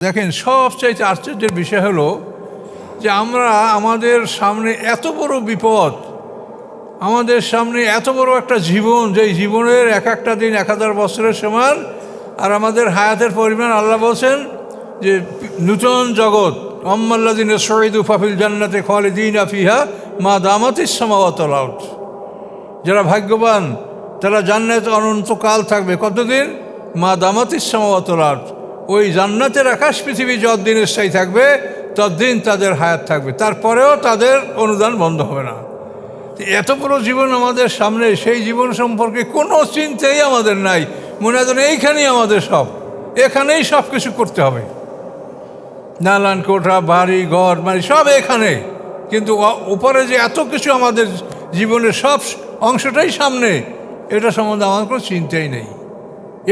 দেখেন, সবচাইতে আশ্চর্যের বিষয় হলো যে আমরা আমাদের সামনে এত বড় বিপদ, আমাদের সামনে এত বড় একটা জীবন যেই জীবনের এক একটা দিন, এক হাজার বছরের সমান, আর আমাদের হায়াতের পরিমাণ আল্লাহ বলছেন যে নূতন জগৎ অম্মাল্লাদিন শহীদ উফাফিল জান্নাতে খালিদিন আফিহা মা দামাতিস সমাবতল আউট যারা ভাগ্যবান, তারা জান্নাত অনন্তকাল থাকবে। কতদিন? মা দামাতিস সমাবতল আউট ওই জান্নাতের আকাশ পৃথিবী যতদিন স্থায়ী থাকবে, ততদিন তাদের হায়াত থাকবে। তারপরেও তাদের অনুদান বন্ধ হবে না। এত বড় জীবন আমাদের সামনে, সেই জীবন সম্পর্কে কোনো চিন্তাই আমাদের নাই। মনে হয় এইখানেই আমাদের সব। এখানেই সব কিছু করতে হবে। নালান কোঠা, বাড়ি, ঘর বাড়ি সব এখানে। কিন্তু উপরে যে এত কিছু আমাদের জীবনের সব অংশটাই সামনে, এটা সম্বন্ধে আমার কোনো চিন্তাই নেই।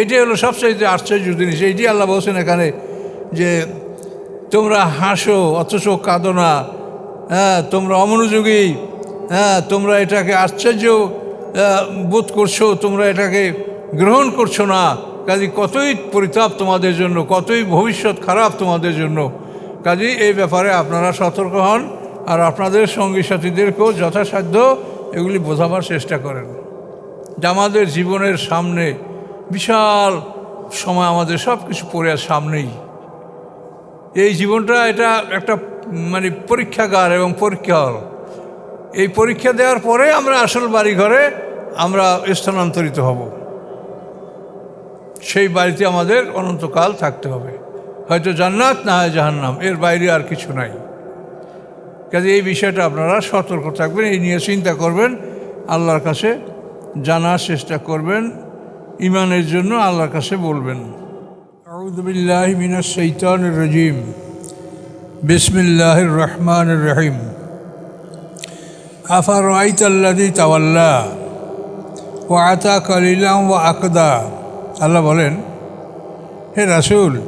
এটাই হলো সবচাইতে আশ্চর্য জিনিস। এইটি আল্লাহ বলছেন এখানে যে তোমরা হাসো, অথচ কাঁদো না। হ্যাঁ তোমরা অমনোযোগী। হ্যাঁ তোমরা এটাকে আশ্চর্য বোধ করছ, তোমরা এটাকে গ্রহণ করছ না। কাজে, কতই পরিতাপ তোমাদের জন্য, কতই ভবিষ্যৎ খারাপ তোমাদের জন্য। কাজেই এই ব্যাপারে আপনারা সতর্ক হন আর আপনাদের সঙ্গী সাথীদেরকেও যথাসাধ্য এগুলি বোঝাবার চেষ্টা করেন। যে আমাদের জীবনের সামনে বিশাল সময় আমাদের সব কিছু পড়ে আছে সামনেই। এই জীবনটা এটা একটা মানে পরীক্ষাগার এবং পরীক্ষা হল। এই পরীক্ষা দেওয়ার পরে আমরা আসল বাড়ি ঘরে আমরা স্থানান্তরিত হব। সেই বাড়িতে আমাদের অনন্তকাল থাকতে হবে। হয়তো জান্নাত না হয় জাহান্নাম, এর বাইরে আর কিছু নাই। কাজে এই বিষয়টা আপনারা সতর্ক থাকবেন, এই নিয়ে চিন্তা করবেন, আল্লাহর কাছে জানার চেষ্টা করবেন। ইমানের জন্য আল্লাহর কাছে বলবেন। আউদুবিল্লাহ মিনাস শৈতান রজিম। বিসমিল্লাহ রহমান রহিম। আফার আইতাল্লাদি তাওয়াল্লা? ও আতা কালিলাম ও আকদা। আল্লাহ বলেন, হে রাসুল,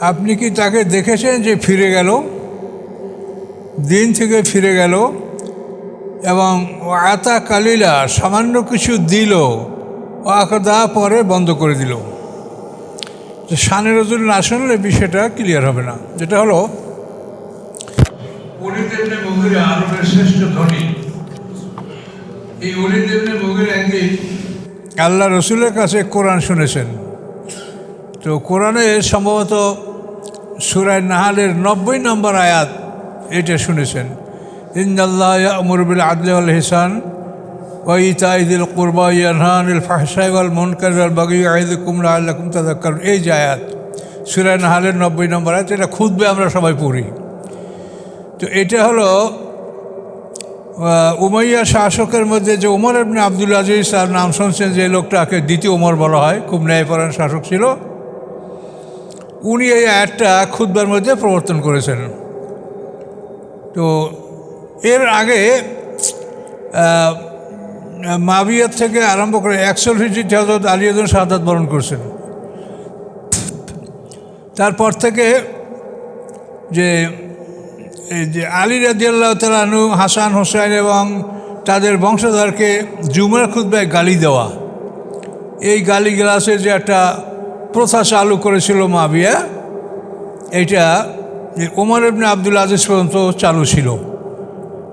আপনি কি তাকে দেখেছেন যে ফিরে গেল? দিন থেকে ফিরে গেল এবং আতা কালিলা সামান্য কিছু দিল। ও আকদা পরে বন্ধ করে দিল। যে শানে রজুল না শুনলে বিষয়টা ক্লিয়ার হবে না। যেটা হলো অলিদেবনে আরবের শ্রেষ্ঠ ধনী। এই অলিদেবনে একদিন আল্লাহ রসুলের কাছে কোরআন শুনেছেন। তো কোরআনে সম্ভবত সুরায় নাহালের নব্বই নম্বর আয়াত এটা শুনেছেন। ইন্দাল্লাহ আমরবিল আদল হিসান ওইতাইদিল কুরবা ইয়ানহানিল ফাহসাইওয়াল মনকার বাগি আইদুকুম আল্লাকুম তাদাক্কার এই যে আয়াত সুরায় নাহালের নব্বই নম্বর আয়াত, এটা খুদবে আমরা সবাই পড়ি। তো এটা হলো উমাইয়া শাসকের মধ্যে যে ওমর এমনি আব্দুল আজিজ তার নাম শুনছেন, যে লোকটাকে দ্বিতীয় ওমর বলা হয়, খুব ন্যায়পরায়ণ শাসক ছিল, উনি এই আয়াতটা খুদ্বার মধ্যে প্রবর্তন করেছেন। তো এর আগে মাবিয়ার থেকে আরম্ভ করে একশো ফিজিট হজরত আলিয়াদুল শাহাদ বরণ করছেন। তারপর থেকে যে যে আলী রাজিয়াল্লাহ তালানু হাসান হোসেন এবং তাদের বংশধরকে জুমার খুদ্ায় গালি দেওয়া। এই গালি গ্লাসের যে একটা প্রথা চালু করেছিল মাবিয়া, এইটা ওমর ইবনে আব্দুল আজিজ পর্যন্ত চালু ছিল।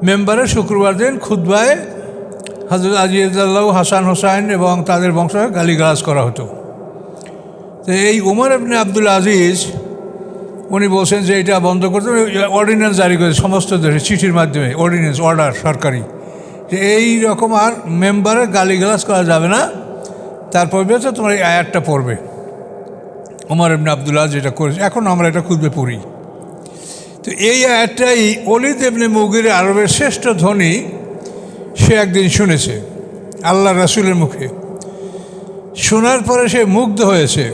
মেম্বারে শুক্রবার দিন খুদ্বায় হজরত আজিয়াল্লাহ হাসান হোসাইন এবং তাদের বংশ গালিগালাজ করা হতো। তো এই উমর ইবনে আব্দুল আজিজ, উনি বলছেন যে এটা বন্ধ করতে অর্ডিন্যান্স জারি করেছে সমস্ত দেশে, চিঠির মাধ্যমে অর্ডিন্যান্স অর্ডার সরকারি। যে এই রকম আর মেম্বারের গালিগালাজ করা যাবে না, তারপর বেঁচে তোমার এই আয়াতটা পড়বে। ওমর ইবনে আবদুল্লাহ যেটা করেছে, এখন আমরা এটা খুঁজবে পড়ি। তো এই আয়াতটাই অলিদ ইবনে মুগির আরবের শ্রেষ্ঠ ধ্বনি সে একদিন শুনেছে আল্লাহ রাসুলের মুখে। শোনার পরে সে মুগ্ধ হয়েছে।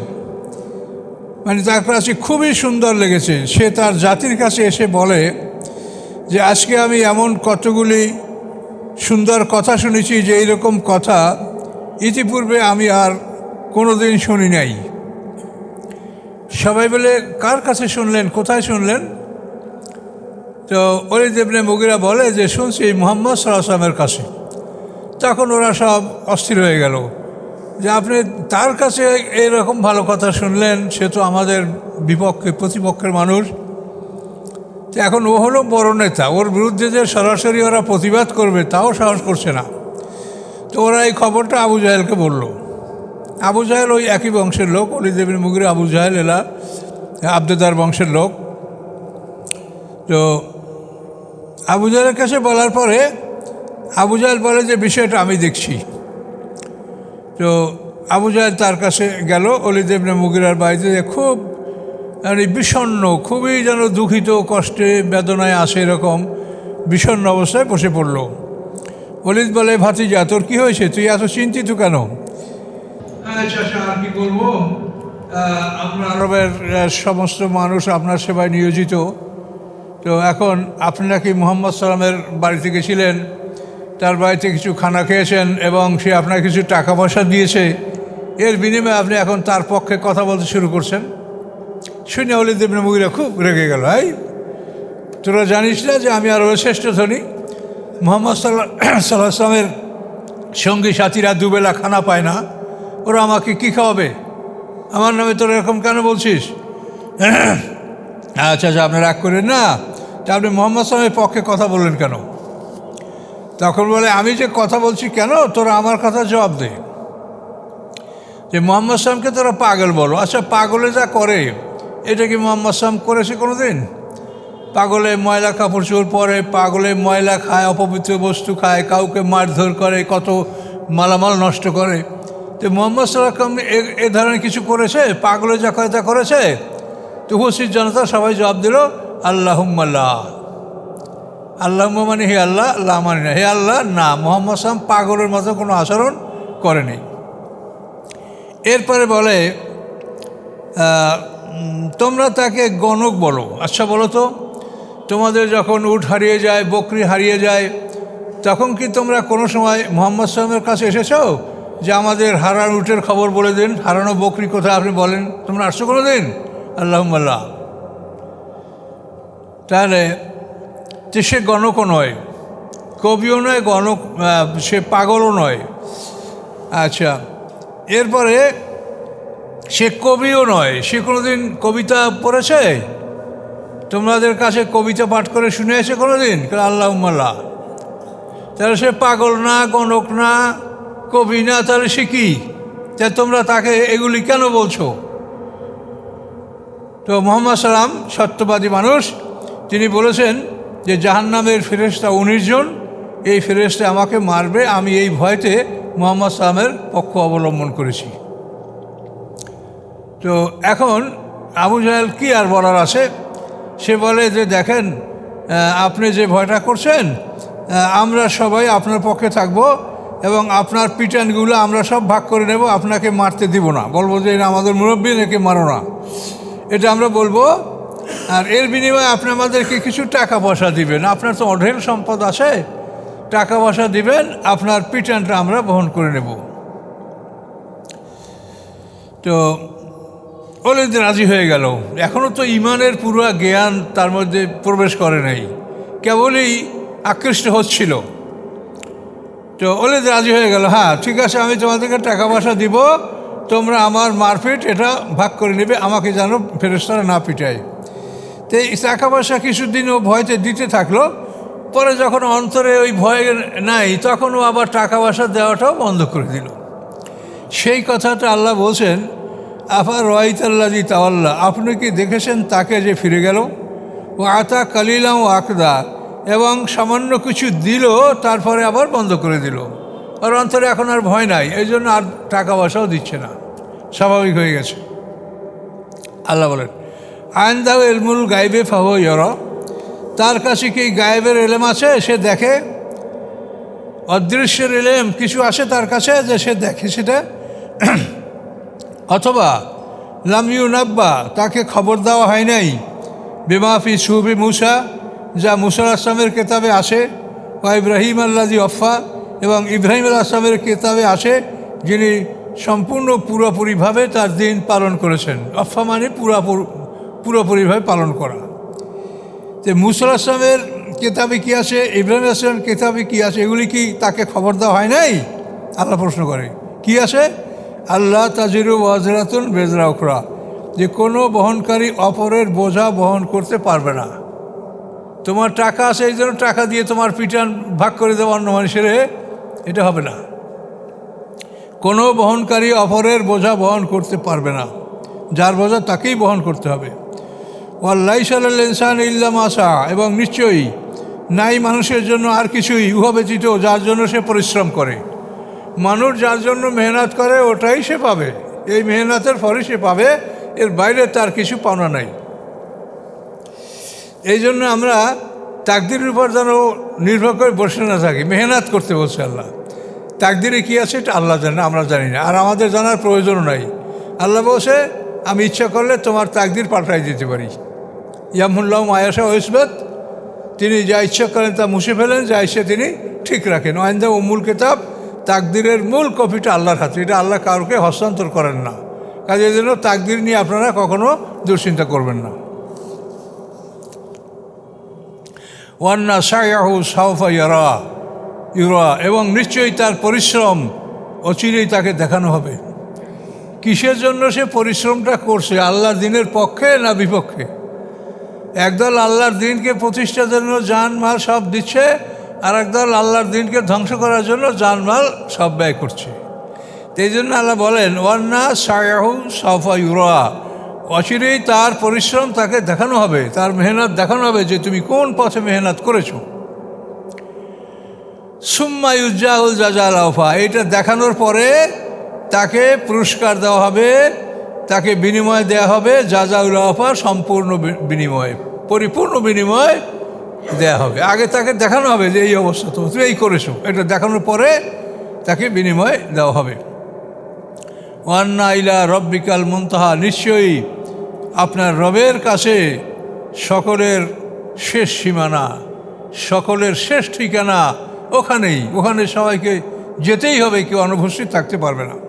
মানে তার কাছে খুবই সুন্দর লেগেছে। সে তার জাতির কাছে এসে বলে যে, আজকে আমি এমন কতগুলি সুন্দর কথা শুনেছি যে, এইরকম কথা ইতিপূর্বে আমি আর কোনো দিন শুনি নাই। সবাই বলে, কার কাছে শুনলেন? কোথায় শুনলেন? তো অলি দেবনে মুগিরা বলে যে, শুনছি এই মোহাম্মদ সাল্লামের কাছে। তখন ওরা সব অস্থির হয়ে গেল যে, আপনি তার কাছে এরকম ভালো কথা শুনলেন, সে তো আমাদের বিপক্ষে, প্রতিপক্ষের মানুষ। তো এখন ও হলো বড় নেতা, ওর বিরুদ্ধে যে সরাসরি ওরা প্রতিবাদ করবে, তাও সাহস করছে না। তো ওরা এই খবরটা আবু জাহেলকে বলল। আবু জাহেল ওই একই বংশের লোক অলিদেবীর মুগির আবু জাহেল এলা আবদেদার বংশের লোক। তো আবু জাহেলের কাছে বলার পরে আবু জাহেল বলে যে বিষয়টা আমি দেখছি। তো আবু জাহেল তার কাছে গেল অলিদেবনে মুগিরার বাড়িতে যে খুব মানে বিষণ্ণ খুবই যেন দুঃখিত কষ্টে বেদনায় আসে এরকম বিষণ্ণ অবস্থায় বসে পড়ল। অলিদ বলে ভাতিজা তোর কি হয়েছে? তুই এত চিন্তিত কেন? আচ্ছা আর কি বলব? আপনার আরবের সমস্ত মানুষ আপনার সেবায় নিয়োজিত। তো এখন আপনি নাকি মোহাম্মদ সালামের বাড়িতে গেছিলেন, তার বাড়িতে কিছু খানা খেয়েছেন এবং সে আপনার কিছু টাকা পয়সা দিয়েছে, এর বিনিময়ে আপনি এখন তার পক্ষে কথা বলতে শুরু করছেন? শুনে অলিদ ইবনে মুগিরা খুব রেগে গেল, এই, তোরা জানিস না যে আমি আরও শ্রেষ্ঠ ধনী? মোহাম্মদ সাল্লাহ সাল্লাহ আসলামের সঙ্গী সাথীরা দুবেলা খানা পায় না, ওরা আমাকে কি খাওয়াবে? আমার নামে তোরা এরকম কেন বলছিস? আচ্ছা আচ্ছা আপনার রাগ করেন না। তা আপনি মোহাম্মদ সালামের পক্ষে কথা বললেন কেন? তখন বলে, আমি যে কথা বলছি কেন? তোরা আমার কথা জবাব দে। যে মোহাম্মদ সালামকে তোরা পাগল বলো। আচ্ছা পাগলে যা করে, এটা কি মোহাম্মদ সালাম করেছে কোনো দিন পাগলে ময়লা কাপড় চোপড় পরে, পাগলে ময়লা খায়, অপবিত্র বস্তু খায়, কাউকে মারধর করে, কত মালামাল নষ্ট করে। তো মোহাম্মদ সাল্লাম এ ধরনের কিছু করেছে? পাগলে যা করে তা করেছে? তো উপস্থিত জনতা সবাই জবাব দিল আল্লাহম্মাল্লাহ আল্লাহ মানে হে আল্লাহ আল্লাহ মানে না। হে আল্লাহ, না। মোহাম্মদ সালাম পাগলের মতো কোনো আচরণ করেনি এরপরে বলে তোমরা তাকে গণক বলো। আচ্ছা বলো তো, তোমাদের যখন উট হারিয়ে যায়, বকরি হারিয়ে যায়, তখন কি তোমরা কোনো সময় মোহাম্মদ সালামের কাছে এসেছ? যে আমাদের হারানো উটের খবর বলে দিন, হারানো বকরি কোথায় আপনি বলেন? তোমরা আসছো কোনো দিন? আল্লাহমাল্লাহ তাহলে যে সে গণকও নয়, কবিও নয়, গণক সে পাগলও নয়। আচ্ছা এরপরে সে কবিও নয়। সে কোনোদিন কবিতা পড়েছে? তোমাদের কাছে কবিতা পাঠ করে শুনে এসে কোনোদিন? আল্লাহ উম্মাল্লাহ তাহলে সে পাগল না, গণক না, কবি না, তাহলে সে কি? তা তোমরা তাকে এগুলি কেন বলছো? তো মোহাম্মদ সালাম সত্যবাদী মানুষ। তিনি বলেছেন যে জাহান্নামের ফেরেস্তা উনিশ জন, এই ফেরেস্তা আমাকে মারবে, আমি এই ভয়তে মোহাম্মদ সালামের পক্ষ অবলম্বন করেছি। তো এখন আবু জাহেল কি আর বলার আছে? সে বলে যে দেখেন আপনি যে ভয়টা করছেন আমরা সবাই আপনার পক্ষে থাকব এবং আপনার পিটানগুলো আমরা সব ভাগ করে নেব, আপনাকে মারতে দিব না। বলব যে আমাদের মুরব্বী নাকি মারো না। এটা আমরা বলব আর এর বিনিময়ে আপনি আমাদেরকে কিছু টাকা পয়সা দিবেন। আপনার তো অঢেল সম্পদ আছে। টাকা পয়সা দিবেন, আপনার পিটানটা আমরা বহন করে নেব। তো অলিদ রাজি হয়ে গেল। এখনও তো ইমানের পুরো জ্ঞান তার মধ্যে প্রবেশ করে নাই। কেবলই আকৃষ্ট হচ্ছিল। তো অলিদ রাজি হয়ে গেল হ্যাঁ ঠিক আছে, আমি তোমাদেরকে টাকা পয়সা দিব। তোমরা আমার মারপিট এটা ভাগ করে নেবে, আমাকে যেন ফেরস্তারা না পিটায়। তো এই টাকা পয়সা কিছুদিন ও ভয়তে দিতে থাকল, পরে যখন অন্তরে ওই ভয় নাই তখন ও আবার টাকা পয়সা দেওয়াটাও বন্ধ করে দিল। সেই কথাটা আল্লাহ বলছেন, আফা রয়তাল্লাজি তাওয়াল্লাহ আপনি কি দেখেছেন তাকে যে ফিরে গেল? ও আতা কালিলাম ও আকদা এবং সামান্য কিছু দিল, তারপরে আবার বন্ধ করে দিল। আর অন্তরে এখন আর ভয় নাই, এই জন্য আর টাকা পয়সাও দিচ্ছে না। স্বাভাবিক হয়ে গেছে। আল্লাহ বলেন আইন দাও এলমুল গাইবে ফাহ ইয়র। তার কাছে কি গায়েবের এলেম আছে? সে দেখে। অদৃশ্যের এলেম কিছু আসে তার কাছে যে সে দেখে সেটা। অথবা লামিউ নাব্বা তাকে খবর দেওয়া হয় নাই। বেমাফি সুবি মুসা, যা মুসার আসলামের কেতাবে আসে। বা ইব্রাহিম আল্লাজি অফা এবং ইব্রাহিম আল আসলামের কেতাবে আসে, যিনি সম্পূর্ণ পুরোপুরিভাবে তার দিন পালন করেছেন। অফা মানে পুরাপুর পুরোপুরিভাবে পালন করা। যে মুসল আসলামের কেতাবে কী আছে, ইব্রাহিম আসলামের কেতাবে কী আছে, এগুলি কি তাকে খবর দেওয়া হয় নাই? আল্লাহ প্রশ্ন করে। কি আছে? আল্লাহ তাজিরু ওয়াজরাতুন বেজরা উখরা। যে কোনো বহনকারী অপরের বোঝা বহন করতে পারবে না। তোমার টাকা আছে, এই জন্য টাকা দিয়ে তোমার পিটান ভাগ করে দেওয়া অন্য মানুষের এটা হবে না। কোনো বহনকারী অপরের বোঝা বহন করতে পারবে না। যার বোঝা তাকেই বহন করতে হবে। ওয়াল্লাই সাল্লাল ইনসান ইল্লাম আসা এবং নিশ্চয়ই নাই মানুষের জন্য আর কিছুই উহা ব্যতীত যার জন্য সে পরিশ্রম করে। মানুষ যার জন্য মেহনত করে, ওটাই সে পাবে। এই মেহনতের ফলে সে পাবে, এর বাইরে তার কিছু পাওনা নাই। এই জন্য আমরা তাকদিরের উপর যেন নির্ভর করে বসে না থাকি, মেহনত করতে বলছে আল্লাহ। তাকদিরে কী আছে এটা আল্লাহ জানে, আমরা জানি না। আর আমাদের জানার প্রয়োজনও নাই। আল্লাহ বলছে, আমি ইচ্ছা করলে তোমার তাকদির পাল্টাই দিতে পারি। ইয়ামুল্লাহ মায়াসা ওয়েসবত তিনি যা ইচ্ছা করেন তা মুছে ফেলেন, যা ইচ্ছে তিনি ঠিক রাখেন। ওয়াইন্দা ও মূল কেতাব, তাকদিরের মূল কপিটা আল্লাহর হাতে, এটা আল্লাহ কাউকে হস্তান্তর করেন না। কাজের জন্য তাকদির নিয়ে আপনারা কখনো দুশ্চিন্তা করবেন না। ওয়ান্না সায়াহু সাউফা ইয়ারা, ইউরা, এবং নিশ্চয়ই তার পরিশ্রম অচিরেই তাকে দেখানো হবে। কিসের জন্য সে পরিশ্রমটা করছে? আল্লাহ দিনের পক্ষে না বিপক্ষে? একদল আল্লাহর দিনকে প্রতিষ্ঠার জন্য জানমাল সব দিচ্ছে, আর একদল আল্লাহর দিনকে ধ্বংস করার জন্য জানমাল সব ব্যয় করছে। এই জন্য আল্লাহ বলেন, ওয়ান্না সায়াহু সাফা ইউরা। অচিরেই তার পরিশ্রম তাকে দেখানো হবে, তার মেহনত দেখানো হবে যে তুমি কোন পথে মেহনত করেছ। সুম্মা ইউজ্জাউল জাজাল আফা এটা দেখানোর পরে তাকে পুরস্কার দেওয়া হবে তাকে বিনিময় দেওয়া হবে জাজাউল আফা সম্পূর্ণ বি- বিনিময়, পরিপূর্ণ বিনিময় দেয়া হবে। আগে তাকে দেখানো হবে যে এই অবস্থা তো, তুমি এই করেছ। এটা দেখানোর পরে তাকে বিনিময় দেওয়া হবে। ওয়ান্না ইলা রব্বিকাল মুনতাহা, নিশ্চয়ই আপনার রবের কাছে সকলের শেষ সীমানা, সকলের শেষ ঠিকানা ওখানেই। ওখানে সবাইকে যেতেই হবে, কেউ অনুপস্থিত থাকতে পারবে না।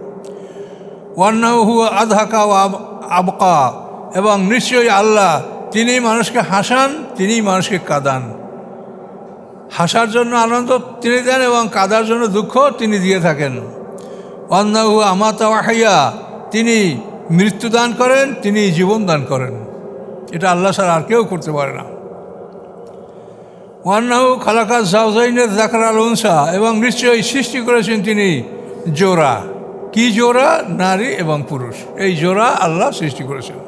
ওয়ান্নাহু আধাকা ও আব- আবকা। এবং নিশ্চয়ই আল্লাহ তিনি মানুষকে হাসান, তিনি মানুষকে কাঁদান। হাসার জন্য আনন্দ তিনি দেন এবং কাদার জন্য দুঃখ তিনি দিয়ে থাকেন। অন্নাহু আমাতা ওয়াহাইয়া তিনি মৃত্যু দান করেন, তিনি জীবন দান করেন। এটা আল্লাহ ছাড়া আর কেউ করতে পারে না। ওয়ান্নাহু খালাকাত জাউজাইনের জাকরাল উনসা এবং নিশ্চয়ই সৃষ্টি করেছেন তিনি জোড়া। কি জোড়া? নারী এবং পুরুষ। এই জোড়া আল্লাহ সৃষ্টি করেছেন।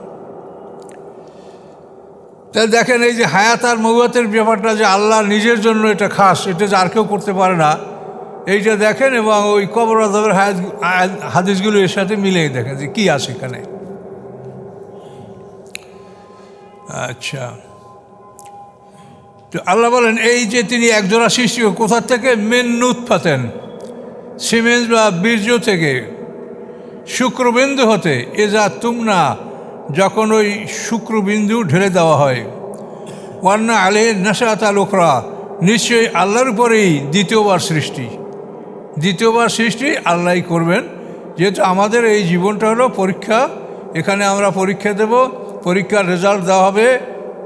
তাই দেখেন, এই যে হায়াত আর মৌয়াতের ব্যাপারটা যে আল্লাহ নিজের জন্য এটা খাস, এটা যে আর কেউ করতে পারে না, এইটা দেখেন এবং ওই কবর আজবের হায়াত হাদিসগুলো এর সাথে মিলিয়ে দেখেন যে কী আছে এখানে। আচ্ছা। তো আল্লাহ বলেন, এই যে তিনি একজোড়া সৃষ্টি কোথা থেকে? মেন নুত পাতেন সিমেন্স বা বীর্য থেকে। শুক্রবিন্দু হতে, এ যা তুমনা, যখন ওই শুক্রবিন্দু ঢেলে দেওয়া হয়। ওয়ান্না আলে নাসাতা লোকরা, নিশ্চয়ই আল্লাহর উপরেই দ্বিতীয়বার সৃষ্টি। দ্বিতীয়বার সৃষ্টি আল্লাহই করবেন। যেহেতু আমাদের এই জীবনটা হলো পরীক্ষা, এখানে আমরা পরীক্ষা দেব, পরীক্ষার রেজাল্ট দেওয়া হবে।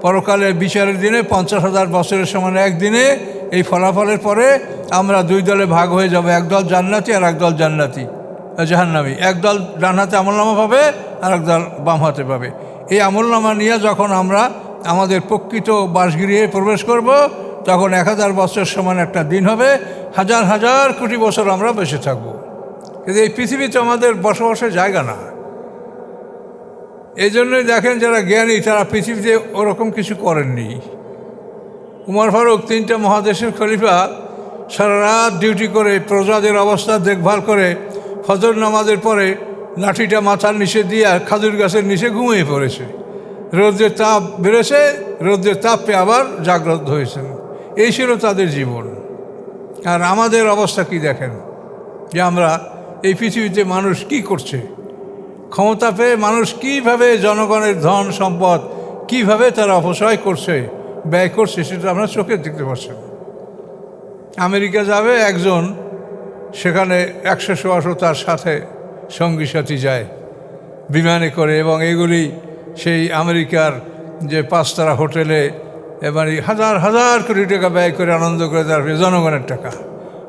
পরকালে বিচারের দিনে পঞ্চাশ হাজার বছরের সমান একদিনে এই ফলাফলের পরে আমরা দুই দলে ভাগ হয়ে যাব একদল জান্নাতি আর একদল জান্নাতি। জাহান্নামী। একদল ডান হাতে আমলনামা পাবে আর একদল বাম হাতে পাবে। এই আমলনামা নিয়ে যখন আমরা আমাদের প্রকৃত বাসগৃহে প্রবেশ করব, তখন এক হাজার বছর সমান একটা দিন হবে, হাজার হাজার কোটি বছর আমরা বেঁচে থাকব। কিন্তু এই পৃথিবীতে আমাদের বসবাসের জায়গা না। এই জন্যই দেখেন যারা জ্ঞানী, তারা পৃথিবীতে ওরকম কিছু করেননি। উমর ফারুক, তিনটা মহাদেশের খলিফা, সারা রাত ডিউটি করে প্রজাদের অবস্থা দেখভাল করে ফজর নামাজের পরে লাঠিটা মাথার নিচে দিয়ে আর খাজুর গাছের নিচে ঘুমিয়ে পড়েছে। রৌদ্রের তাপ বেড়েছে রৌদ্রের তাপ আবার জাগ্রত হয়েছেন। এই ছিল তাদের জীবন। আর আমাদের অবস্থা কি দেখেন? যে আমরা এই পৃথিবীতে মানুষ কি করছে? ক্ষমতা পেয়ে মানুষ কীভাবে জনগণের ধন সম্পদ, কীভাবে তারা অপচয় করছে, ব্যয় করছে, সেটা আমরা চোখে দেখতে পাচ্ছেন আমেরিকা যাবে, একজন সেখানে একশো সোয়াশো তার সাথে সঙ্গী সাথী যায়, বিমানে করে এবং এগুলি সেই আমেরিকার যে পাঁচতারা হোটেলে এবার হাজার হাজার কোটি টাকা ব্যয় করে আনন্দ করে তার জনগণের টাকা।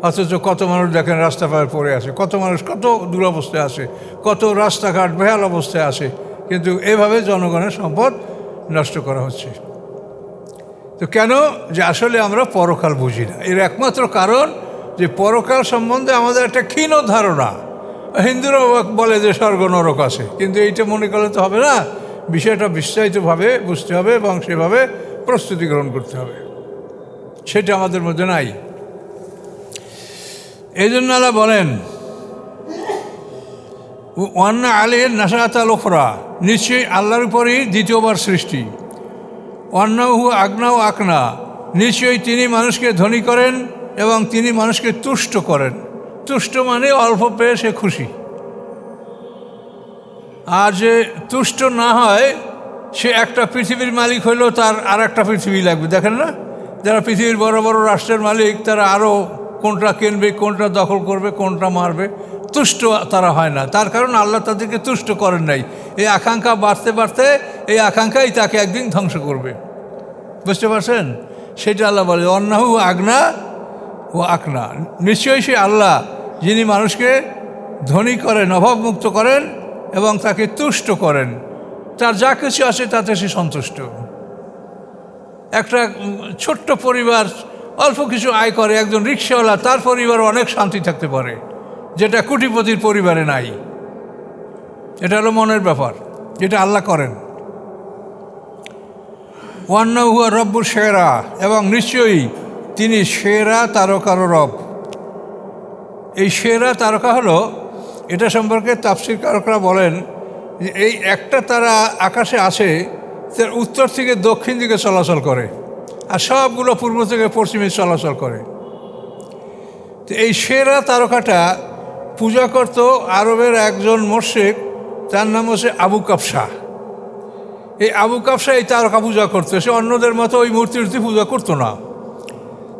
অথচ কত মানুষ দেখেন রাস্তা পার পড়ে আছে, কত মানুষ কত দুরবস্থায় আছে, কত রাস্তাঘাট বেহাল অবস্থায় আছে, কিন্তু এভাবে জনগণের সম্পদ নষ্ট করা হচ্ছে। তো কেন? যে আসলে আমরা পরকাল বুঝি না। এর একমাত্র কারণ যে পরকাল সম্বন্ধে আমাদের একটা ক্ষীণ ধারণা। হিন্দুরা বলে যে স্বর্গ নরক আছে, কিন্তু এইটা মনে করলে তো হবে না। বিষয়টা বিস্তারিতভাবে বুঝতে হবে এবং সেভাবে প্রস্তুতি গ্রহণ করতে হবে। সেটা আমাদের মধ্যে নাই। এই জন্য বলেন, ওয়ান্না আলীর নাসাত আল ওখরা নিশ্চয়ই আল্লাহর উপরই দ্বিতীয়বার সৃষ্টি। অন্নহু আগ্না ও আকনা নিশ্চয়ই তিনি মানুষকে ধনী করেন এবং তিনি মানুষকে তুষ্ট করেন। তুষ্ট মানে অল্প পেয়ে সে খুশি। আর যে তুষ্ট না হয়, সে একটা পৃথিবীর মালিক হইলেও তার আর একটা পৃথিবী লাগবে। দেখেন না? যারা পৃথিবীর বড় বড় রাষ্ট্রের মালিক, তারা আরও কোনটা কিনবে, কোনটা দখল করবে, কোনটা মারবে। তুষ্ট তারা হয় না। তার কারণ আল্লাহ তাদেরকে তুষ্ট করেন নাই। এই আকাঙ্ক্ষা বাড়তে বাড়তে এই আকাঙ্ক্ষাই তাকে একদিন ধ্বংস করবে। বুঝতে পারছেন? সেটা আল্লাহ বলে, অন্নাহু আগনা ও আকনা। নিশ্চয়ই সে আল্লাহ যিনি মানুষকে ধনী করেন, অভাবমুক্ত করেন এবং তাকে তুষ্ট করেন। তার যা কিছু আছে তাতে সে সন্তুষ্ট। একটা ছোট্ট পরিবার অল্প কিছু আয় করে, একজন রিক্সাওয়ালা, তার পরিবার অনেক শান্তি থাকতে পারে, যেটা কোটিপতির পরিবারে নাই। এটা হলো মনের ব্যাপার, যেটা আল্লাহ করেন। ওয়ান্ন হুয়া রব্বুর সেরা, এবং নিশ্চয়ই তিনি সেরা তারকার রব। এই সেরা তারকা হলো, এটা সম্পর্কে তাফসির কারকরা বলেন যে এই একটা তারা আকাশে আসে, তার উত্তর থেকে দক্ষিণ দিকে চলাচল করে আর সবগুলো পূর্ব থেকে পশ্চিমে চলাচল করে। তো এই সেরা তারকাটা পূজা করত আরবের একজন মোর্শেক, তার নাম হচ্ছে আবু কাপসা এই আবু কাপসা এই তারকা পূজা করতো, সে অন্যদের মতো ওই মূর্তি টূর্তি পূজা করতো না।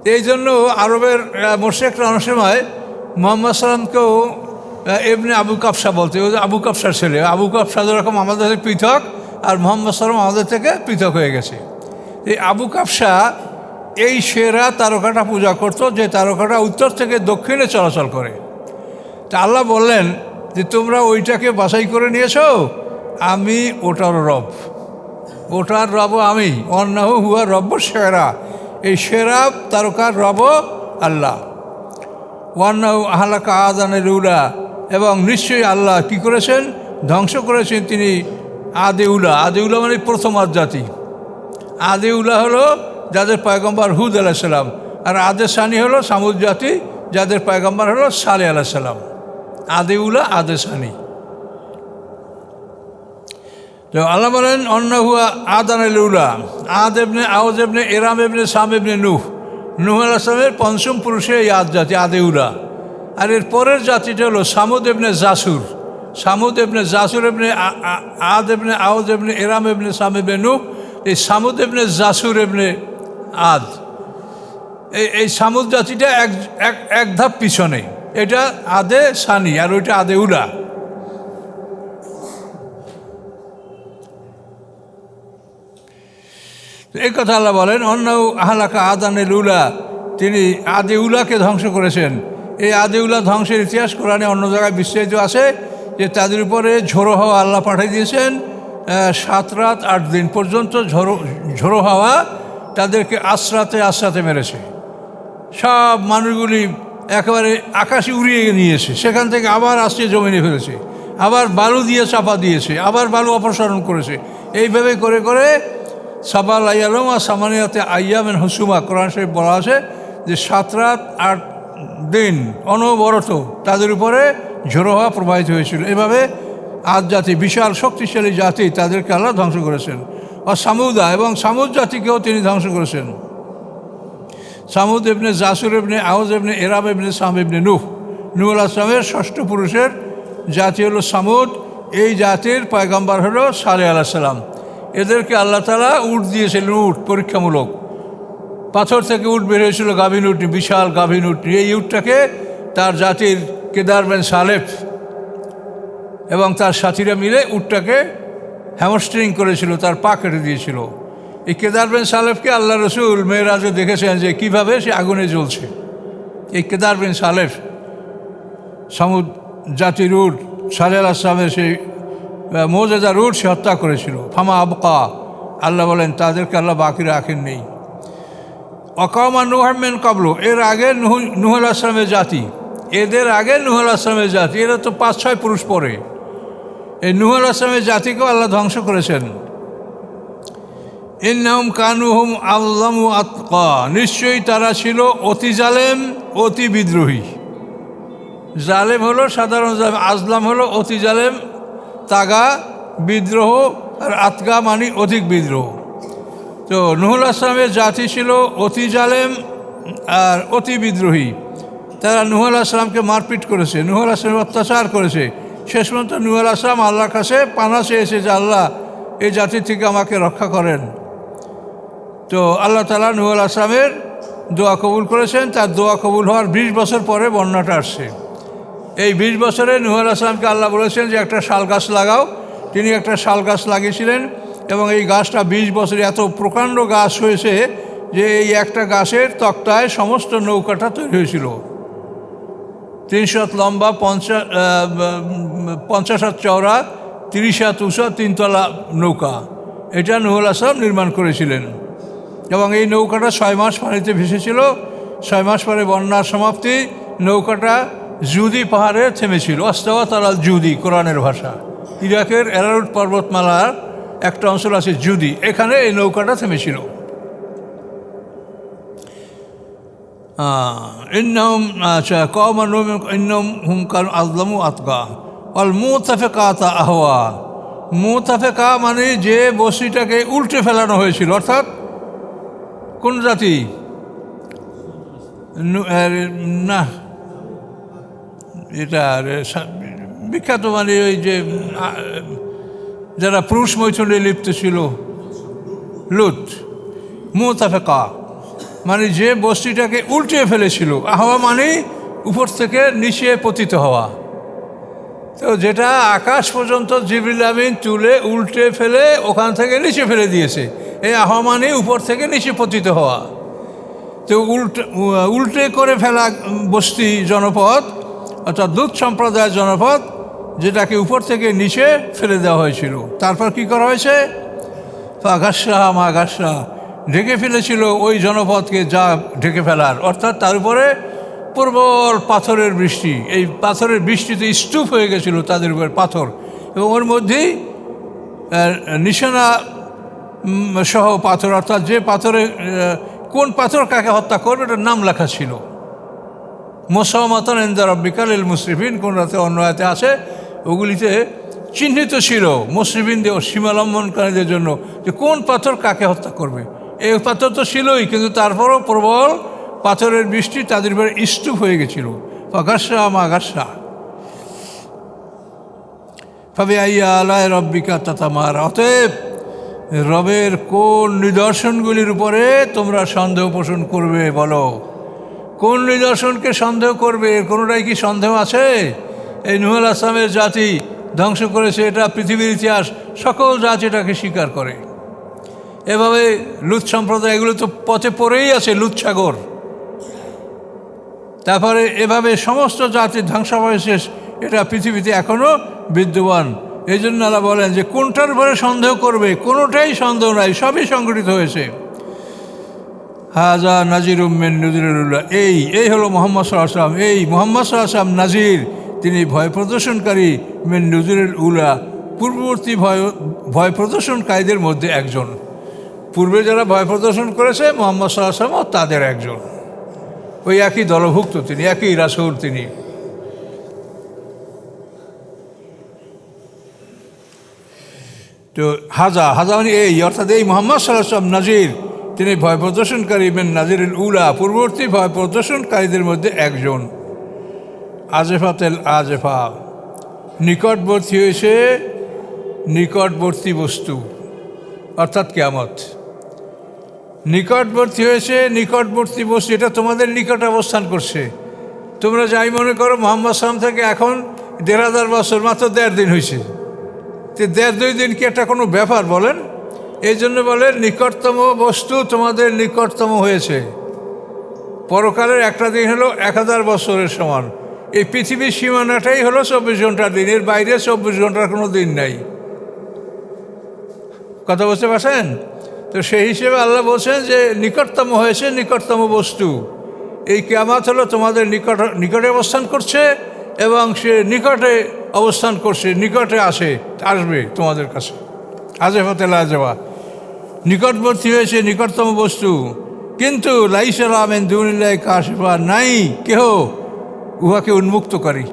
এই জন্য আরবের আহ, মোর্শেকরা অনেক সময় মোহাম্মদ সালামকেও এমনি আবু কাপসা বলতে আবু কাপসার ছেলে আবু কাপসা যেরকম আমাদের থেকে পৃথক আর মোহাম্মদ সালাম আমাদের থেকে পৃথক হয়ে গেছে। এই আবু কাপসা এই সেরা তারকাটা পূজা করতো যে তারকাটা উত্তর থেকে দক্ষিণে চলাচল করে। তা আল্লাহ বললেন যে তোমরা ওইটাকে বাছাই করে নিয়েছো? আমি ওটার রব। ওটার রব আমি। অন্যাহ হুয়া রব্য সেরা। এই সেরা তারকার রব আল্লাহ। ওয়ান্নাহু আহলাকা আদানের উলা এবং নিশ্চয়ই আল্লাহ কি করেছেন? ধ্বংস করেছেন তিনি আদেউলা। আদেউলা মানে প্রথম জাতি আদেউলা হলো যাদের পয়গম্বর হুদ আলাহিসাল্লাম আর আদে সানি হলো সামুদ জাতি, যাদের পয়গম্বর হলো সালে আলাহিসাল্লাম আদেউলা আদে সানি। তো আল্লাহ বলেন, অন্য হুয়া আদান উলা। আদ এবনে আওজ এবনে এরাম এবনে সাম এবনে নুহ। নুহ আলামের পঞ্চম পুরুষে এই আদ জাতি আদেউলা আর এর পরের জাতিটা হলো সামুদ এবনে জাসুর। সামুদ এবনে জাসুর এবনে আদ এবনে আওজ এবনে এরাম এবনে সাম এবনে নুহ। এই সামুদ এবনে জাসুর এবনে আদ। এই এই সামুদ জাতিটা এক এক ধাপ পিছনে এটা আদে সানি, আর ওইটা আদে উলা। এই কথা আল্লাহ বলেন অন্য আহলাকা আদানের উলা। তিনি আদি উলাকে ধ্বংস করেছেন। এই আদি উলা ধ্বংসের ইতিহাস কোরআনে অন্য জায়গায় বিস্তারিত আছে যে তাদের উপরে ঝোড়ো হাওয়া আল্লাহ পাঠিয়ে দিয়েছেন সাত রাত আট দিন পর্যন্ত ঝোড়ো ঝোড়ো হাওয়া তাদেরকে আশ্রাতে আশ্রাতে মেরেছে। সব মানুষগুলি একেবারে আকাশে উড়িয়ে নিয়েছে। সেখান থেকে আবার আসছে, জমিনে ফেলেছে। আবার বালু দিয়ে চাপা দিয়েছে, আবার বালু অপসারণ করেছে। এইভাবে করে করে সাবাল আয়ালম আর সামানিয়াতে আয়ামেন হুসুমা, কোরআন শরীফ বলা আছে যে সাত রাত, আট দিন অনবরত তাদের উপরে ঝোড়ো হওয়া প্রবাহিত হয়েছিল। এভাবে আজ জাতি, বিশাল শক্তিশালী জাতি তাদেরকে আল্লাহ ধ্বংস করেছেন। আর সামুদা এবং সামুদ জাতিকেও তিনি ধ্বংস করেছেন। সামুদ এবনে জাসুর এবনে আউজ এবনে এরাব এবনে সাম এবনে নুহ। নুহ আসলামের ষষ্ঠ পুরুষের জাতি হলো সামুদ। এই জাতির পয়গম্বর হলো সালে আল্লাহ সাল্লাম এদেরকে আল্লাহ তালা উট দিয়েছিলেন, উট পরীক্ষামূলক। পাথর থেকে উট বের হয়েছিল গাভিন উট, বিশাল গাভিন উট এই উটটাকে তার জাতির কেদার বেন সালেফ এবং তার সাথীরা মিলে উটটাকে হ্যামস্ট্রিং করেছিল, তার পা কেটে দিয়েছিল। এই কেদার বেন সালেফকে আল্লাহ রসুল মেয়েরাজে দেখেছেন যে কীভাবে সে আগুনে জ্বলছে। এই কেদার বিন সালেফ সামুদ জাতির উট সালেল আসলামের সেই মৌজাদার রুট সে হত্যা করেছিল। ফামা আবকা। আল্লাহ বলেন, তাদেরকে আল্লাহ বাকি নেই। অকামা নুহামেন কাবলু। এর আগে নুহুল আসলামের জাতি। এদের আগে নুহুল আসলামের জাতি। এরা তো পাঁচ, ছয় পুরুষ পরে। এই নুহুল আসলামের জাতিকেও আল্লাহ ধ্বংস করেছেন। ইন্নাহুম কানুহুম আল্লামু আতকা। নিশ্চয়ই তারা ছিল অতি জালেম, অতি বিদ্রোহী। জালেম হলো সাধারণ জালেম, আজলাম হলো অতি জালেম তাগা বিদ্রোহ আর আতগা মানে অধিক বিদ্রোহ। তো নুহুল আসলামের জাতি ছিল অতি জালেম আর অতি বিদ্রোহী। তারা নুহুল আসলামকে মারপিট করেছে, নুহুল আসলাম অত্যাচার করেছে। শেষ পর্যন্ত নুহুল আসলাম আল্লাহর কাছে পানা চেয়েছে যে, আল্লাহ, এই জাতি থেকে আমাকে রক্ষা করেন। তো আল্লাহ তালা নুহুল আসলামের দোয়া কবুল করেছেন। তার দোয়া কবুল হওয়ার বিশ বছর পরে বন্যাটা আসছে। এই বিশ বছরে নুহুল আসলামকে আল্লাহ বলেছেন যে একটা শাল গাছ লাগাও। তিনি একটা শাল গাছ লাগিয়েছিলেন এবং এই গাছটা বিশ বছরে এত প্রকাণ্ড গাছ হয়েছে যে এই একটা গাছের তক্তায় সমস্ত নৌকাটা তৈরি হয়েছিল। তিনশো হাত লম্বা পঞ্চাশ পঞ্চাশ হাত চওড়া তিরিশ হাত উঁচা, তিনতলা নৌকা। এটা নুহুল আসলাম নির্মাণ করেছিলেন। এবং এই নৌকাটা ছয় মাস পানিতে ভেসেছিল। ছয় মাস পরে বন্যার সমাপ্তি। নৌকাটা জুদি পাহাড়ে থেমেছিল। অস্তাওয়া তালাল জুদি, কোরআনের ভাষা। ইরাকের এরারুট পর্বতমালার একটা অঞ্চল আছে জুদি। এখানে এই নৌকাটা থেমেছিল। ইন্নম আচ্ছা কমান ইন্নম হুমকার আজলামু আতকা। অল মুতাফেকাতা আহওয়া। মুতাফেকা মানে যে বস্তিটাকে উল্টে ফেলানো হয়েছিল, অর্থাৎ কোন জাতি? না এটা রে- সা- বিখ্যাত মানে ওই যে যারা পুরুষ মৈথুনে লিপ্ত ছিল লুত মুতাফেকা মানে যে বস্তিটাকে উল্টে ফেলেছিল আহওয়া মানে উপর থেকে নিচে পতিত হওয়া। তো যেটা আকাশ পর্যন্ত জিবরিল তুলে উল্টে ফেলে ওখান থেকে নিচে ফেলে দিয়েছে এই আহওয়া মানে উপর থেকে নিচে পতিত হওয়া। তো উল্টে উল্টে করে ফেলা বস্তি জনপদ অর্থাৎ দুধ সম্প্রদায়ের জনপদ, যেটাকে উপর থেকে নিচে ফেলে দেওয়া হয়েছিল। তারপর কি করা হয়েছে? আঘাসা মা আঘাসা ঢেকে ফেলেছিল ওই জনপদকে যা ঢেকে ফেলার। অর্থাৎ তার উপরে প্রবল পাথরের বৃষ্টি। এই পাথরের বৃষ্টিতে স্তূপ হয়ে গেছিল তাদের উপর পাথর। এবং ওর মধ্যেই নিশানা সহ পাথর। অর্থাৎ যে পাথরে কোন পাথর কাকে হত্যা করবে ওটার নাম লেখা ছিল। মোসামতন এন্দার বিকাল এল মুসরিফিন কোন রাতে অন্য রাতে আছে ওগুলিতে চিহ্নিত ছিল মুসরিফিনদের সীমালম্বনকারীদের জন্য যে কোন পাথর কাকে হত্যা করবে। এই পাথর তো ছিলই, কিন্তু তারপরও প্রবল পাথরের বৃষ্টি তাদের উপরে স্তূপ হয়ে গেছিল। আগাসা মাগাসা তবে আইয়া আলায় রব্বিকা তাতামার। অতএব রবের কোন নিদর্শনগুলির উপরে তোমরা সন্দেহ পোষণ করবে বলো। কোন নিদর্শনকে সন্দেহ করবে? এর কোনোটাই কি সন্দেহ আছে? এই নুহুল আসলামের জাতি ধ্বংস করেছে, এটা পৃথিবীর ইতিহাস, সকল জাতি এটাকে স্বীকার করে। এভাবে লুৎ সম্প্রদায়, এগুলো তো পথে পড়েই আছে লুৎ সাগর। তারপরে এভাবে সমস্ত জাতির ধ্বংসাবশেষ, এটা পৃথিবীতে এখনও বিদ্যমান। এই জন্য বলেন যে, কোনটার উপরে সন্দেহ করবে? কোনোটাই সন্দেহ নাই, সবই সংগঠিত হয়েছে। হাজা নাজির উম্মেন নজিরুল্লাহ। এই এই হলো মোহাম্মদ সাল্লাম এই মোহাম্মদ সাল্লাম নাজির, তিনি ভয় প্রদর্শনকারী মেন নজিরুল উলা পূর্ববর্তী ভয় ভয় প্রদর্শনকারীদের মধ্যে একজন। পূর্বে যারা ভয় প্রদর্শন করেছে, মোহাম্মদ সাল্লামও তাদের একজন। ওই একই দলভুক্ত তিনি, একই রাসৌর তিনি। তো হাজা হাজা মানে এই, অর্থাৎ এই মোহাম্মদ সাল্লাম নাজির। তিনি ভয় প্রদর্শনকারী মেন নাজিরুল উলা, পূর্ববর্তী ভয় প্রদর্শনকারীদের মধ্যে একজন। আজেফা তেল আজেফা। নিকটবর্তী হয়েছে নিকটবর্তী বস্তু, অর্থাৎ কেয়ামত। নিকটবর্তী হয়েছে নিকটবর্তী বস্তু, এটা তোমাদের নিকট অবস্থান করছে। তোমরা যাই মনে করো, মোহাম্মদ সালাম থেকে এখন দেড় হাজার বছর, মাত্র দেড় দিন হয়েছে। তো দেড় দুই দিন কি একটা কোনো ব্যাপার বলেন? এই জন্য বলে নিকটতম বস্তু তোমাদের নিকটতম হয়েছে। পরকালের একটা দিন হলো এক হাজার বছরের সমান। এই পৃথিবীর সীমানাটাই হলো চব্বিশ ঘণ্টার দিন, এর বাইরে চব্বিশ ঘণ্টার কোনো দিন নাই। কথা বুঝতে পারছেন? তো সেই হিসেবে আল্লাহ বলছেন যে নিকটতম হয়েছে নিকটতম বস্তু। এই কেয়ামাত হলো তোমাদের নিকট, নিকটে অবস্থান করছে এবং সে নিকটে অবস্থান করছে, নিকটে আসে, আসবে তোমাদের কাছে। আজে ফতে যাওয়া নিকটবর্তী হয়েছে নিকটতম বস্তু। কিন্তু লাইসালামেন দুনিল্লাহ কাশফা নাই। কেহ উহাকে উন্মুক্তকারী।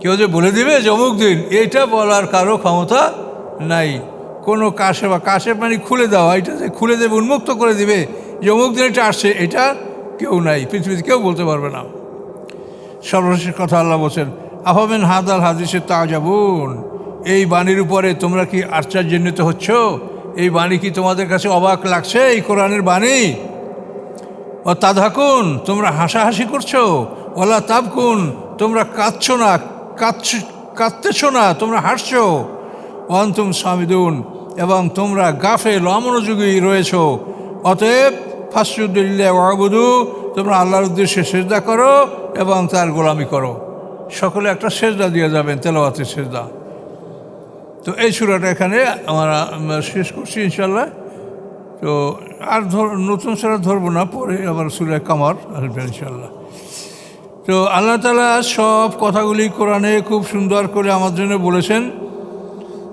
কেউ যে বলে দিবে যে অমুক দিন এইটা বলার কারও ক্ষমতা নাই। কোনো কাশে বা কাশে মানে খুলে দেওয়া, এটা যে খুলে দেবে, উন্মুক্ত করে দিবে যে অমুক দিন এটা আসছে, এটা কেউ নাই, পৃথিবীতে কেউ বলতে পারবে না। সর্বশেষ কথা আল্লাহ বলছেন আহমেন হাদাল হাদিসে তাজাবুন? এই বাণীর উপরে তোমরা কি আশ্চর্যান্বিত হচ্ছ? এই বাণী কি তোমাদের কাছে অবাক লাগছে? এই কোরআনের বাণী? ও তাধাকুন তোমরা হাসাহাসি করছ। ওলা তাবকুন, তোমরা কাঁদছো না, কাঁদছ, কাঁদতেছ না, তোমরা হাসছো। অন্তুম সামিদুন, এবং তোমরা গাফে লমনোযোগী রয়েছ। অতএব ফাসুদ্দিল্লা ওয়াবুদু তোমরা আল্লাহর উদ্দেশ্যে সেজদা করো এবং তার গোলামি করো। সকলে একটা সেজদা দিয়ে যাবেন, তেলাওয়াতের সেজদা। তো এই সুরাটা এখানে আমরা শেষ করছি ইনশাল্লাহ তো আর ধর, নতুন সুরা ধরবো না, পরে আবার সুরা কামার আসবে ইনশাল্লাহ তো আল্লাহ তালা সব কথাগুলি কোরআনে খুব সুন্দর করে আমার জন্য বলেছেন।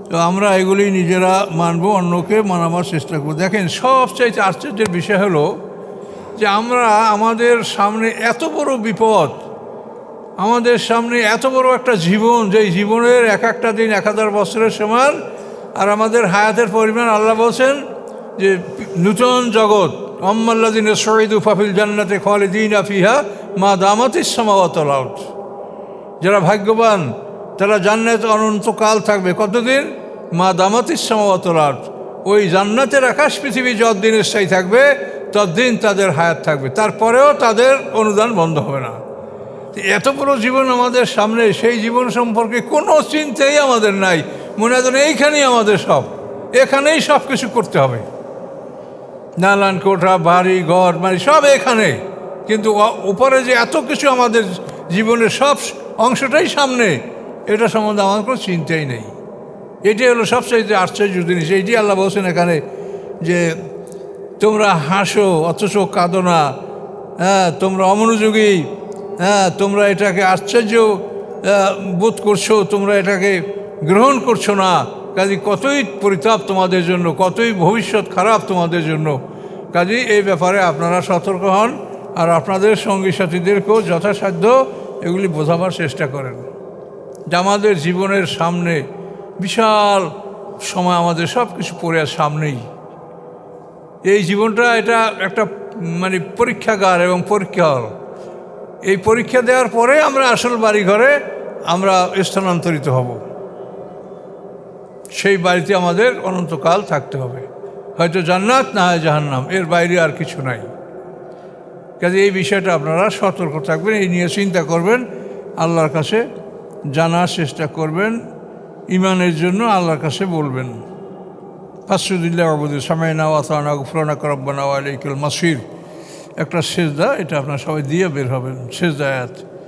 তো আমরা এগুলি নিজেরা মানবো, অন্যকে মানাবার চেষ্টা করব। দেখেন, সবচাইতে আশ্চর্যের বিষয় হলো যে আমরা আমাদের সামনে এত বড় বিপদ আমাদের সামনে এত বড় একটা জীবন যেই জীবনের এক একটা দিন, এক হাজার বছরের সমান। আর আমাদের হায়াতের পরিমাণ আল্লাহ বলছেন যে, নূতন জগৎ অম্মাল্লাদিন শহীদ উফাফিল জান্নাতে খালিদিন আফিহা মা দামাতিস সমাবত আউট যারা ভাগ্যবান, তারা জান্নাত অনন্তকাল থাকবে। কতদিন? মা দামাতিস সমাবত আউট ওই জান্নাতের আকাশ পৃথিবী যতদিন স্থায়ী থাকবে, ততদিন তাদের হায়াত থাকবে। তারপরেও তাদের অনুদান বন্ধ হবে না। এত বড় জীবন আমাদের সামনে, সেই জীবন সম্পর্কে কোনো চিন্তাই আমাদের নাই। মনে হয় এইখানেই আমাদের সব। এখানেই সব কিছু করতে হবে। নালান কোঠা বাড়ি, ঘর, বাড়ি, সব এখানে। কিন্তু উপরে যে এত কিছু আমাদের জীবনের সব অংশটাই সামনে, এটা সম্বন্ধে আমার কোনো চিন্তাই নেই। এটাই হলো সবচাইতে আশ্চর্য জিনিস। এইটি আল্লাহ বলছেন এখানে যে, তোমরা হাসো, অথচ কাঁদো না। হ্যাঁ তোমরা অমনোযোগী হ্যাঁ তোমরা এটাকে আশ্চর্য বোধ করছ, তোমরা এটাকে গ্রহণ করছ না। কাজে কতই পরিতাপ তোমাদের জন্য, কতই ভবিষ্যৎ খারাপ তোমাদের জন্য। কাজেই এই ব্যাপারে আপনারা সতর্ক হন আর আপনাদের সঙ্গী সাথীদেরকেও যথাসাধ্য এগুলি বোঝাবার চেষ্টা করেন। যে আমাদের জীবনের সামনে বিশাল সময় আমাদের সব কিছু পড়ে সামনেই। এই জীবনটা এটা একটা মানে পরীক্ষাগার এবং পরীক্ষা হল। এই পরীক্ষা দেওয়ার পরে আমরা আসল বাড়ি ঘরে আমরা স্থানান্তরিত হব। সেই বাড়িতে আমাদের অনন্তকাল থাকতে হবে। হয়তো জান্নাত না হয় জাহান্নাম, এর বাইরে আর কিছু নাই। কাজে এই বিষয়টা আপনারা সতর্ক থাকবেন, এই নিয়ে চিন্তা করবেন, আল্লাহর কাছে জানার চেষ্টা করবেন ইমানের জন্য আল্লাহর কাছে বলবেন। ফাসুদুল্লাহ আবুদুল সামাইনা ওয়াতানা গুফরানা করব্বানা আলাইকুল মাসির। একটা সেজদা এটা আপনার সবাই দিয়ে বের হবেন সেজদা আয়াত